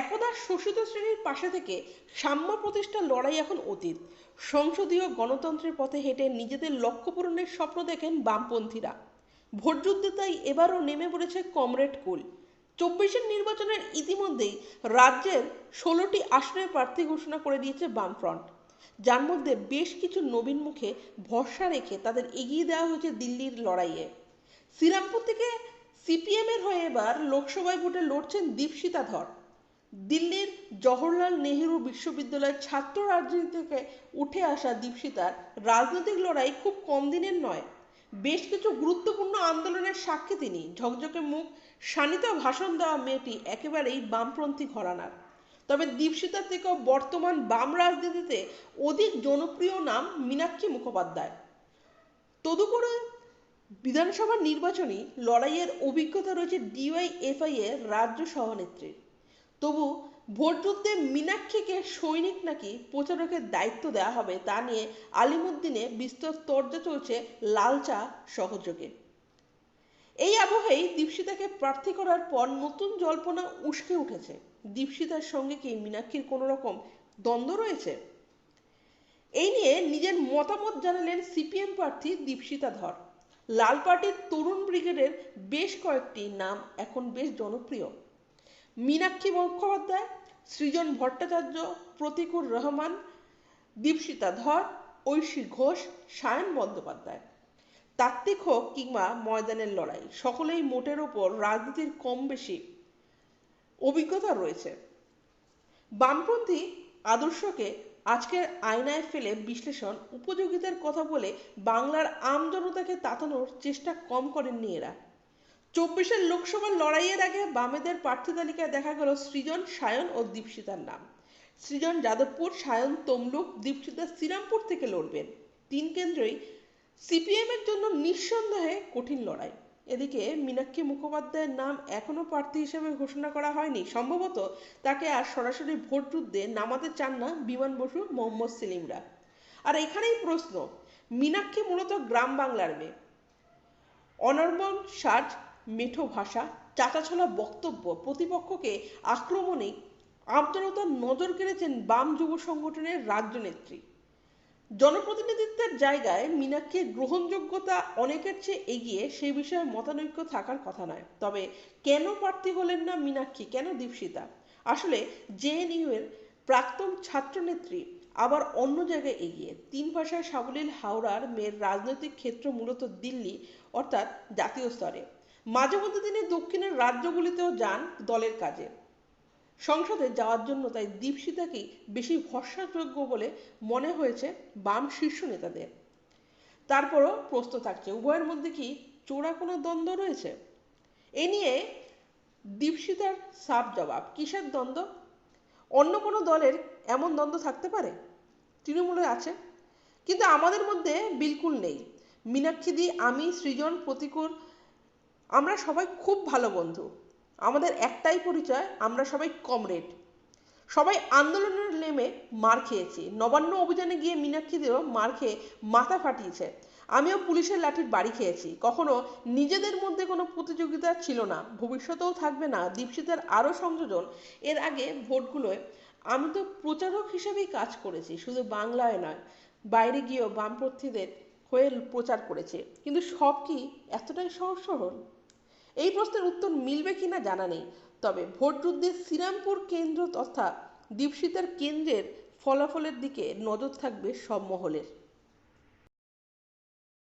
একদা শোষিত শ্রেণির পাশে থেকে সাম্য প্রতিষ্ঠার লড়াই এখন অতীত। সংসদীয় গণতন্ত্রের পথে হেঁটে নিজেদের লক্ষ্য পূরণের স্বপ্ন দেখেন বামপন্থীরা। ভোটযুদ্ধে তাই এবারও নেমে পড়েছে কমরেড কুল। চব্বিশের নির্বাচনের ইতিমধ্যেই রাজ্যের ষোলোটি আসনের প্রার্থী ঘোষণা করে দিয়েছে বামফ্রন্ট। যার মধ্যে বেশ কিছু নবীন মুখে ভরসা রেখে তাদের এগিয়ে দেওয়া হয়েছে দিল্লির লড়াইয়ে। শ্রীরামপুর থেকে সিপিএমের হয়ে এবার লোকসভায় ভোটে লড়ছেন দীপশিতা ধর দিল্লির জওহরলাল নেহেরু বিশ্ববিদ্যালয়ের ছাত্র রাজনীতি থেকে উঠে আসা দীপশিতার রাজনৈতিক লড়াই খুব কম দিনের নয়। বেশ কিছু গুরুত্বপূর্ণ আন্দোলনের সাক্ষী তিনি। ঝকঝকে মুখ, শানিত ভাষণ দেওয়া মেয়েটি একেবারেই বামপন্থী ঘরানার। তবে দীপশিতা থেকেও বর্তমান বাম রাজনীতিতে অধিক জনপ্রিয় নাম মীনাক্ষী মুখোপাধ্যায়। তদুপরি বিধানসভা নির্বাচনী লড়াইয়ের অভিজ্ঞতা রয়েছে ডিওয়াইএফআই এর রাজ্য সভানেত্রীর। তবু ভোটযুদ্ধে মীনাক্ষীকে সৈনিক নাকি প্রচারকের দায়িত্ব দেওয়া হবে তা নিয়ে আলিমুদ্দিনে বিস্তর তর্জা চলছে লালচা সহযোগে। এই আবহেই দীপশিতাকে প্রার্থী করার পর নতুন জল্পনা উস্কে উঠেছে। দীপশিতার সঙ্গে কি মীনাক্ষীর কোনো রকম দ্বন্দ্ব রয়েছে? এই নিয়ে নিজের মতামত জানালেন সিপিএম প্রার্থী দীপশিতা ধর। লাল পার্টির তরুণ ব্রিগেডের বেশ কয়েকটি নাম এখন বেশ জনপ্রিয়। মীনাক্ষী মুখোপাধ্যায়, সৃজন ভট্টাচার্য, প্রতিকুর রহমান, দীপশিতা ধর, ঐশী ঘোষ, সায়ন বন্দ্যোপাধ্যায়। তাত্ত্বিক হোক কিংবা ময়দানের লড়াই, সকলেই মোটের ওপর রাজনীতির কম বেশি অভিজ্ঞতা রয়েছে। বামপন্থী আদর্শকে আজকের আয়নায় ফেলে বিশ্লেষণ উপযোগিতার কথা বলে বাংলার আমজনতাকে তাতানোর চেষ্টা কম করেননি এরা। চব্বিশের লোকসভার লড়াইয়ের আগে বামেদের প্রার্থী তালিকায় দেখা গেল সৃজন, সায়ন ও দীপশিতার নাম। সৃজন যাদবপুর, সায়ন তমলুক, দীপশিতা শ্রীরামপুর থেকে লড়বেন। তিন কেন্দ্রই সিপিএম এর জন্য নিঃসন্দেহে কঠিন লড়াই। এদিকে মীনাক্ষী মুখোপাধ্যায়ের নাম এখনও প্রার্থী হিসেবে ঘোষণা করা হয়নি। সম্ভবত তাকে আর সরাসরি ভোট যুদ্ধে নামাতে চান না বিমান বসু মোহাম্মদ সেলিমরা। আর এখানেই প্রশ্ন, মীনাক্ষী মূলত গ্রাম বাংলার মেয়ে। অনর্বণ সাজ মেঠো ভাষা চাচাছোলা বক্তব্য প্রতিপক্ষকে আক্রমণে আমজনতার নজর কেড়েছেন বাম যুব সংগঠনের রাজ্য নেত্রী। জনপ্রতিনিধিত্বের জায়গায় মীনাক্ষীর গ্রহণযোগ্যতা অনেকের চেয়ে এগিয়ে সে বিষয়ে মতানৈক্য থাকার কথা নয়। তবে কেন প্রার্থী হলেন না মীনাক্ষী? কেন দীপশিতা? আসলে জেএনইউ এর প্রাক্তন ছাত্রনেত্রী আবার অন্য জায়গায় এগিয়ে। তিন ভাষায় সাবলীল হাওড়ার মেয়ের রাজনৈতিক ক্ষেত্র মূলত দিল্লি, অর্থাৎ জাতীয় স্তরে। মাঝে মধ্যে তিনি দক্ষিণের রাজ্যগুলিতেও যান দলের কাজে। সংসদে যাওয়ার জন্য তাই দীপশিতাকেই বেশি ভরসাযোগ্য বলে মনে হয়েছে বাম শীর্ষ নেতাদের। তারপরও প্রশ্ন থাকছে, উভয়ের মধ্যে কি চোরা কোনো দ্বন্দ্ব রয়েছে? এ নিয়ে দীপশিতার সাফ জবাব, কিসের দ্বন্দ্ব? অন্য কোনো দলের এমন দ্বন্দ্ব থাকতে পারে? তৃণমূলে আছে। কিন্তু আমাদের মধ্যে বিলকুল নেই। মীনাক্ষী দি, আমি, সৃজন, প্রতিকূল আমরা সবাই খুব ভালো বন্ধু। আমাদের একটাই পরিচয়, আমরা সবাই কমরেড। সবাই আন্দোলনের নেমে মার খেয়েছি। নবান্ন অভিযানে গিয়ে মীনাক্ষী দেও মার খেয়ে মাথা ফাটিয়েছে। আমিও পুলিশের লাঠির বাড়ি খেয়েছি। কখনো নিজেদের মধ্যে কোনো প্রতিযোগিতা ছিল না। ভবিষ্যতেও থাকবে না। দীপশিতার আরও সংযোজন। এর আগে ভোটগুলোয় আমি তো প্রচারক হিসেবেই কাজ করেছি। শুধু বাংলায় নয়, বাইরে গিয়েও বামপন্থীদের হয়ে প্রচার করেছে। কিন্তু সব কি এতটাই সহজ সরল? এই প্রশ্নের উত্তর মিলবে কিনা জানা নেই। তবে ভোট যুদ্ধে শ্রীরামপুর কেন্দ্র তথা দীপশিতার কেন্দ্রের ফলাফলের দিকে নজর থাকবে সব মহলের।